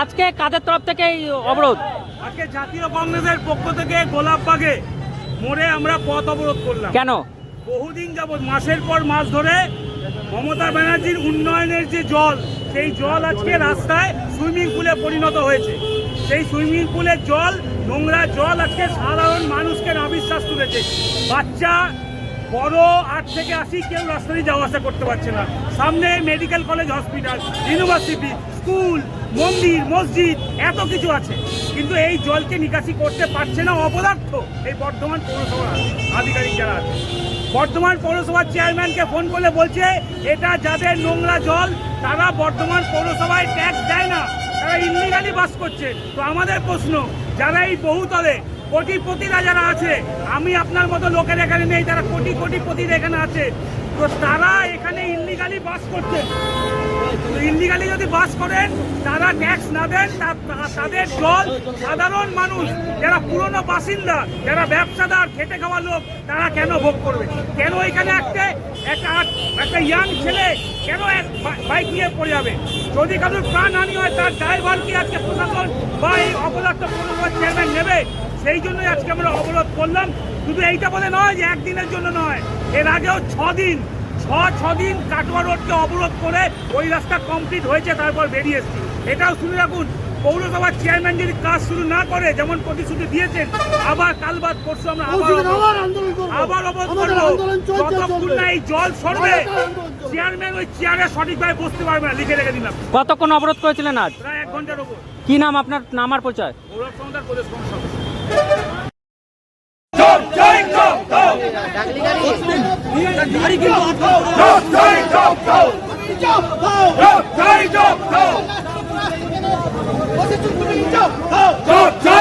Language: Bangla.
আজকে কাদের তরফ থেকে এই অবরোধ? আজকে জাতীয় কংগ্রেসের পক্ষ থেকে গোলাপবাগে মোড়ে আমরা পথ অবরোধ করলাম। কেন? বহুদিন যাবৎ মাসের পর মাস ধরে মমতা ব্যানার্জির উন্নয়নের যে জল সেই জল আজকে রাস্তায় সুইমিং পুলে পরিণত হয়েছে। সেই সুইমিং পুলের জল নোংরা জল আজকে সাধারণ মানুষকে নাবিশ্বাস তুলেছে। বাচ্চা বড় আট থেকে আশি কেউ রাস্তা দিয়ে যাওয়া আসা করতে পারছে না। সামনে medical college hospital university school মন্দির, মসজিদ, এত কিছু আছে। কিন্তু এই জলকে নিকাশি করতে পারছে না অপদার্থ এই বর্ধমান পৌরসভার আধিকারিক যারা আছে। বর্ধমান পৌরসভার চেয়ারম্যানকে ফোন করলে বলছে, এটা যাদের নোংরা জল, তারা বর্ধমান পৌরসভায় ট্যাক্স দেয় না। তারা ইলিগালি বাস করছে। তো আমাদের প্রশ্ন, যারা এই বহুতলে, কোটিপতিরা যারা আছে, আমি আপনার মতো লোকের এখানে নেই, যারা কোটি কোটি কোটিপতির এখানে আছে, তো তারা এখানে ইলিগালি বাস করছে। ইলিগালি যদি বাস করেন, তারা ট্যাক্স না দেন তাদের জল সাধারণ মানুষ, যারা পুরনো বাসিন্দা, যারা ব্যবসাদার, খেটে খাওয়া লোক, তারা কেন ভোগ করবে? কেন এখানে একটা একটা একটা ইয়াং ছেলে কেন বাইক নিয়ে পড়ে যাবে? যদি কারোর প্রাণহানি হয়, তার ড্রাইভার কি আজকে প্রশাসন বা এই অপদার্থ পৌরসভার চেয়ারম্যান নেবে? সেই জন্যই আজকে আমরা অবরোধ করলাম। শুধু এইটা বলে নয় যে একদিনের জন্য নয়, এর আগেও ছ দিন ছ ছ দিন কাটোয়া রোডকে অবরোধ করে ওই রাস্তা কমপ্লিট হয়েছে তারপর বেরিয়ে এসছি। এটাও শুনে রাখুন পৌরসভার চেয়ারম্যান যদি কাজ শুরু না করে যেমন প্রতিশ্রুতি দিয়েছেন আবার কাল বাদ পরশু আমরা আবার অবরোধ- আবার করব। অবরোধ করব। যতক্ষণ না এই জল সরবে। চেয়ারম্যান ওই চেয়ারে সঠিকভাবে বসতে পারবে না লিখে রেখে দিলাম। কতক্ষণ অবরোধ করেছিলেন আজ? প্রায় এক ঘণ্টার ওপর। কি নাম আপনার নামার পরিচয়? গৌরব সমদার প্রদেশ সদস্য। চাপ দাও।